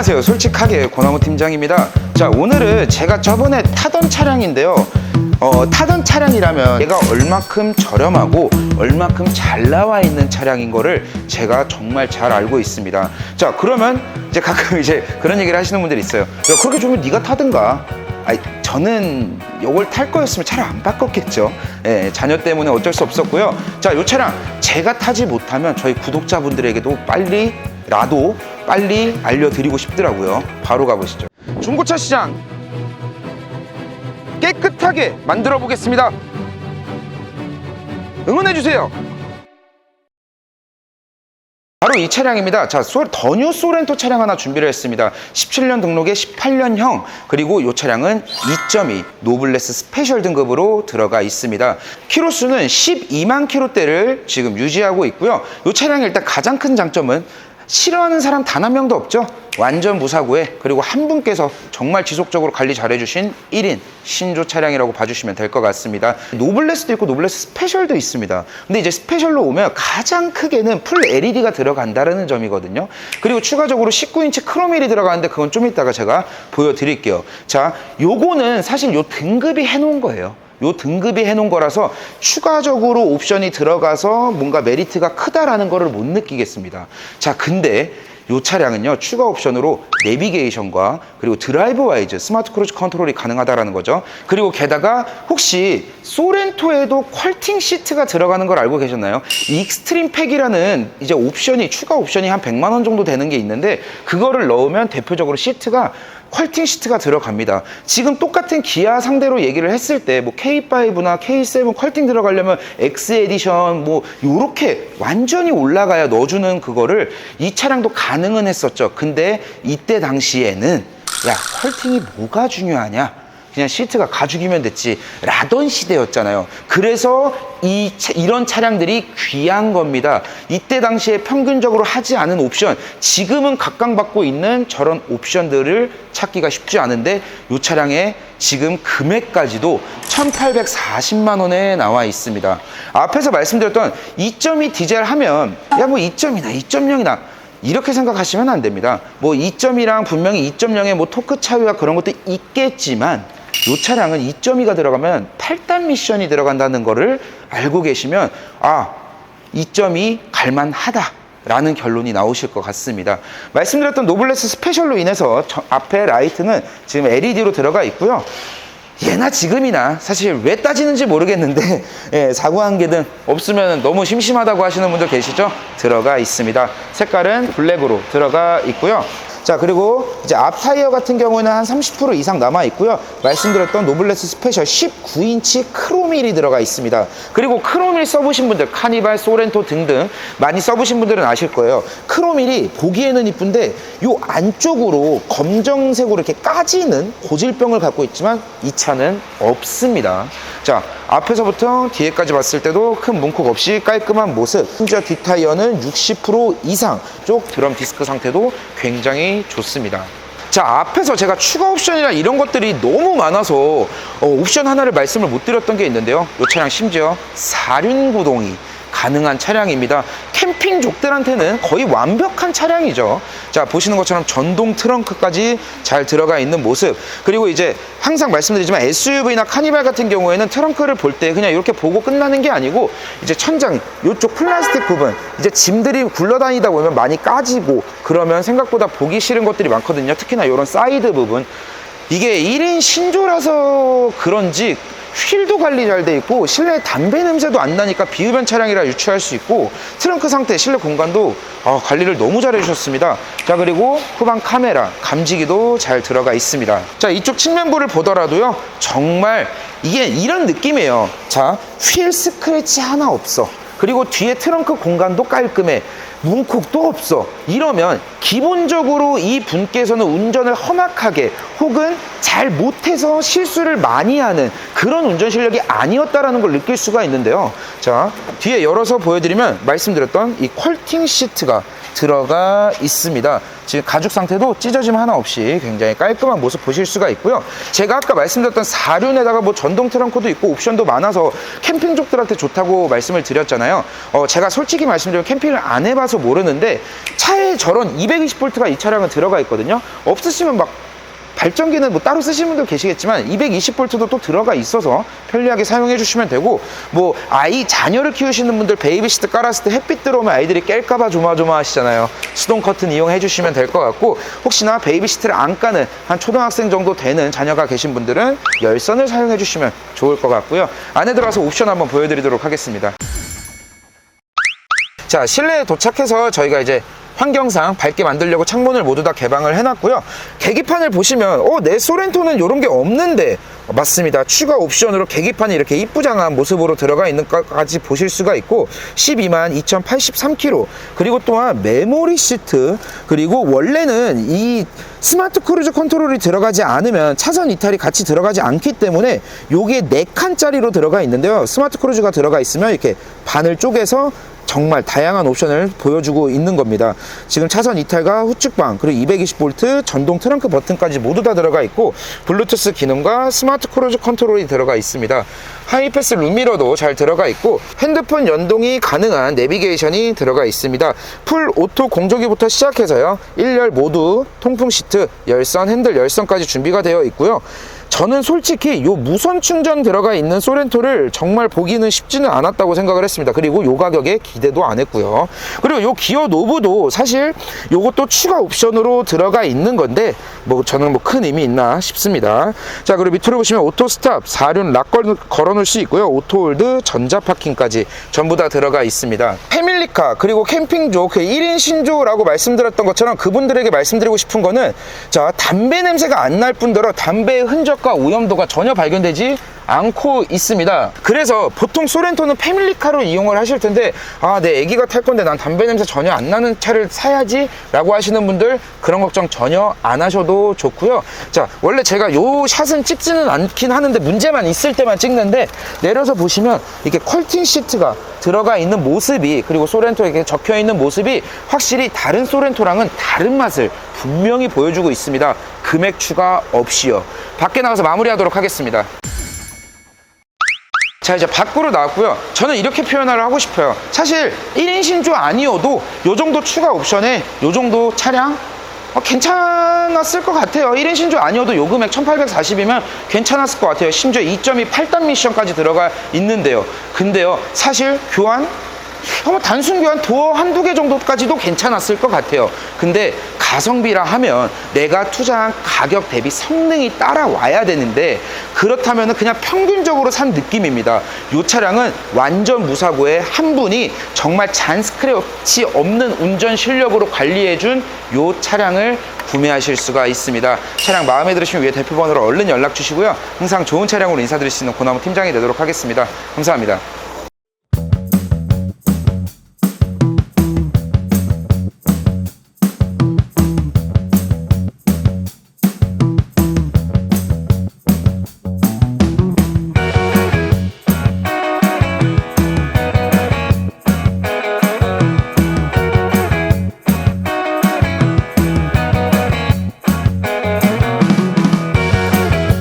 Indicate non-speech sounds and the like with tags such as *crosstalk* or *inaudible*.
안녕하세요. 솔직하게 고나무 팀장입니다. 자, 오늘은 제가 저번에 타던 차량인데요. 어, 타던 차량이라면 얘가 얼마큼 저렴하고 얼마큼 잘 나와 있는 차량인 거를 제가 정말 잘 알고 있습니다. 자, 그러면 이제 가끔 이제 그런 얘기를 하시는 분들이 있어요. 야, 그렇게 좋으면 네가 타든가. 아니, 저는 이걸 탈 거였으면 차를 안 바꿨겠죠. 예, 자녀 때문에 어쩔 수 없었고요. 자, 이 차량 제가 타지 못하면 저희 구독자분들에게도 빨리 라도 빨리 알려드리고 싶더라고요. 바로 가보시죠. 중고차 시장 깨끗하게 만들어 보겠습니다. 응원해 주세요. 바로 이 차량입니다. 자, 소, 더뉴 소렌토 차량 하나 준비를 했습니다. 17년 등록에 18년형, 그리고 이 차량은 2.2 노블레스 스페셜 등급으로 들어가 있습니다. 키로수는 12만 키로대를 지금 유지하고 있고요. 이 차량의 일단 가장 큰 장점은 싫어하는 사람 단 한 명도 없죠. 완전 무사고에 그리고 한 분께서 정말 지속적으로 관리 잘해주신 1인 신조 차량이라고 봐주시면 될 것 같습니다. 노블레스도 있고 노블레스 스페셜도 있습니다. 근데 이제 스페셜로 오면 가장 크게는 풀 LED가 들어간다는 점이거든요. 그리고 추가적으로 19인치 크롬 휠이 들어가는데 그건 좀 이따가 제가 보여드릴게요. 자, 요거는 사실 요 등급이 해놓은 거예요. 요 등급이 해놓은 거라서 추가적으로 옵션이 들어가서 뭔가 메리트가 크다라는 거를 못 느끼겠습니다. 자, 근데 요 차량은요 추가 옵션으로 내비게이션과 그리고 드라이브 와이즈 스마트 크루즈 컨트롤이 가능하다라는 거죠 그리고 게다가 혹시 소렌토에도 퀄팅 시트가 들어가는 걸 알고 계셨나요? 이 익스트림 팩이라는 이제 옵션이 추가 옵션이 한 100만 원 정도 되는 게 있는데 그거를 넣으면 대표적으로 시트가 퀄팅 시트가 들어갑니다. 지금 똑같은 기아 상대로 얘기를 했을 때 뭐 K5나 K7 퀄팅 들어가려면 X 에디션 뭐 요렇게 완전히 올라가야 넣어주는 그거를 이 차량도 가능은 했었죠. 근데 이때 당시에는 야 퀄팅이 뭐가 중요하냐? 그냥 시트가 가죽이면 됐지 라던 시대였잖아요. 그래서 이 차- 이런 차량들이 귀한 겁니다. 이때 당시에 평균적으로 하지 않은 옵션, 지금은 각광받고 있는 저런 옵션들을 찾기가 쉽지 않은데 이 차량의 지금 금액까지도 1,840만 원에 나와 있습니다. 앞에서 말씀드렸던 2.2 디젤 하면 야 뭐 2.2나 2.0이나 이렇게 생각하시면 안 됩니다. 뭐 2.2랑 분명히 2.0의 뭐 토크 차이와 그런 것도 있겠지만 이 차량은 2.2가 들어가면 8단 미션이 들어간다는 거를 알고 계시면 아 2.2 갈만하다. 라는 결론이 나오실 것 같습니다. 말씀드렸던 노블레스 스페셜로 인해서 저- 앞에 라이트는 지금 LED로 들어가 있고요. 예나 지금이나 사실 왜 따지는지 모르겠는데 *laughs* 예, 사고 한 개 등 없으면 너무 심심하다고 하시는 분들 계시죠? 들어가 있습니다. 색깔은 블랙으로 들어가 있고요. 자 그리고 이제 앞 타이어 같은 경우는 한 30% 이상 남아 있고요. 말씀드렸던 노블레스 스페셜 19인치 크로밀이 들어가 있습니다. 그리고 크로밀 써보신 분들 카니발, 소렌토 등등 많이 써보신 분들은 아실 거예요. 크로밀이 보기에는 이쁜데 요 안쪽으로 검정색으로 이렇게 까지는 고질병을 갖고 있지만 이 차는 없습니다. 자 앞에서부터 뒤에까지 봤을 때도 큰 문콕 없이 깔끔한 모습 심지어 뒷타이어는 60% 이상 쪽 드럼 디스크 상태도 굉장히 좋습니다. 자 앞에서 제가 추가 옵션이나 이런 것들이 너무 많아서 어, 옵션 하나를 말씀을 못 드렸던 게 있는데요. 이 차량 심지어 사륜 구동이 가능한 차량입니다. 캠핑족들한테는 거의 완벽한 차량이죠. 자, 보시는 것처럼 전동 트렁크까지 잘 들어가 있는 모습. 그리고 이제 항상 말씀드리지만 SUV나 카니발 같은 경우에는 트렁크를 볼 때 그냥 이렇게 보고 끝나는 게 아니고 이제 천장, 이쪽 플라스틱 부분, 이제 짐들이 굴러다니다 보면 많이 까지고 그러면 생각보다 보기 싫은 것들이 많거든요. 특히나 이런 사이드 부분. 이게 1인 신조라서 그런지 휠도 관리 잘 돼 있고 실내 담배 냄새도 안 나니까 비흡연 차량이라 유추할 수 있고 트렁크 상태 실내 공간도 아, 관리를 너무 잘 해주셨습니다. 자 그리고 후방 카메라 감지기도 잘 들어가 있습니다. 자 이쪽 측면부를 보더라도요 정말 이게 이런 느낌이에요. 자 휠 스크래치 하나 없어. 그리고 뒤에 트렁크 공간도 깔끔해. 문콕도 없어. 이러면 기본적으로 이 분께서는 운전을 험악하게 혹은 잘 못해서 실수를 많이 하는 그런 운전 실력이 아니었다라는 걸 느낄 수가 있는데요. 자, 뒤에 열어서 보여드리면 말씀드렸던 이 퀄팅 시트가 들어가 있습니다. 지금 가죽 상태도 찢어짐 하나 없이 굉장히 깔끔한 모습 보실 수가 있고요. 제가 아까 말씀드렸던 4륜에다가 뭐 전동 트렁크도 있고 옵션도 많아서 캠핑족들한테 좋다고 말씀을 드렸잖아요. 어, 제가 솔직히 말씀드리면 캠핑을 안 해봐서 모르는데 차에 저런 220V가 이 차량은 들어가 있거든요. 없으시면 막 발전기는 뭐 따로 쓰시는 분도 계시겠지만 220V도 또 들어가 있어서 편리하게 사용해 주시면 되고 뭐 아이 자녀를 키우시는 분들 베이비 시트 깔았을 때 햇빛 들어오면 아이들이 깰까봐 조마조마 하시잖아요. 수동 커튼 이용해 주시면 될 것 같고 혹시나 베이비 시트를 안 까는 한 초등학생 정도 되는 자녀가 계신 분들은 열선을 사용해 주시면 좋을 것 같고요. 안에 들어가서 옵션 한번 보여드리도록 하겠습니다. 자 실내에 도착해서 저희가 이제 환경상 밝게 만들려고 창문을 모두 다 개방을 해놨고요. 계기판을 보시면 어 내 소렌토는 이런 게 없는데. 어, 맞습니다. 추가 옵션으로 계기판이 이렇게 이쁘장한 모습으로 들어가 있는 것까지 보실 수가 있고 12만 2083km 그리고 또한 메모리 시트. 그리고 원래는 이 스마트 크루즈 컨트롤이 들어가지 않으면 차선 이탈이 같이 들어가지 않기 때문에 요게 4칸짜리로 들어가 있는데요. 스마트 크루즈가 들어가 있으면 이렇게 반을 쪼개서 정말 다양한 옵션을 보여주고 있는 겁니다. 지금 차선 이탈과 후측방 그리고 220V 전동 트렁크 버튼까지 모두 다 들어가 있고 블루투스 기능과 스마트 크루즈 컨트롤이 들어가 있습니다. 하이패스 룸미러도 잘 들어가 있고 핸드폰 연동이 가능한 내비게이션이 들어가 있습니다. 풀 오토 공조기부터 시작해서요. 1열 모두 통풍 시트, 열선, 핸들 열선까지 준비가 되어 있고요. 저는 솔직히 요 무선 충전 들어가 있는 소렌토를 정말 보기는 쉽지는 않았다고 생각을 했습니다. 그리고 요 가격에 기대도 안 했고요. 그리고 요 기어 노브도 사실 요것도 추가 옵션으로 들어가 있는 건데 뭐 저는 뭐 큰 의미 있나 싶습니다. 자 그리고 밑으로 보시면 오토 스탑 4륜 락 걸- 걸어놓을 수 있고요. 오토 홀드 전자 파킹까지 전부 다 들어가 있습니다. 패밀리카 그리고 캠핑조 그 1인 신조라고 말씀드렸던 것처럼 그분들에게 말씀드리고 싶은 거는 자 담배 냄새가 안 날 뿐더러 담배의 흔적 과 오염도가 전혀 발견되지 않고 있습니다. 그래서 보통 소렌토는 패밀리카로 이용을 하실 텐데 아 내 애기가 탈 건데 난 담배 냄새 전혀 안 나는 차를 사야지 라고 하시는 분들 그런 걱정 전혀 안 하셔도 좋고요. 자 원래 제가 요 샷은 찍지는 않긴 하는데 문제만 있을 때만 찍는데 내려서 보시면 이렇게 컬팅 시트가 들어가 있는 모습이 그리고 소렌토에 적혀 있는 모습이 확실히 다른 소렌토랑은 다른 맛을 분명히 보여주고 있습니다. 금액 추가 없이요. 밖에 나가서 마무리하도록 하겠습니다. 자 이제 밖으로 나왔고요. 저는 이렇게 표현을 하고 싶어요. 사실 1인 신조 아니어도 요 정도 추가 옵션에 요 정도 차량? 어, 괜찮았을 것 같아요. 1인 신조 아니어도 요 금액 1840이면 괜찮았을 것 같아요. 심지어 2.2 8단 미션까지 들어가 있는데요. 근데요 사실 교환 어, 뭐 단순 교환 도어 한두 개 정도까지도 괜찮았을 것 같아요. 근데 가성비라 하면 내가 투자한 가격 대비 성능이 따라와야 되는데 그렇다면 그냥 평균적으로 산 느낌입니다. 이 차량은 완전 무사고의 한 분이 정말 잔 스크래치 없는 운전 실력으로 관리해준 이 차량을 구매하실 수가 있습니다. 차량 마음에 들으시면 위에 대표 번호로 얼른 연락 주시고요. 항상 좋은 차량으로 인사드릴 수 있는 고나무 팀장이 되도록 하겠습니다. 감사합니다.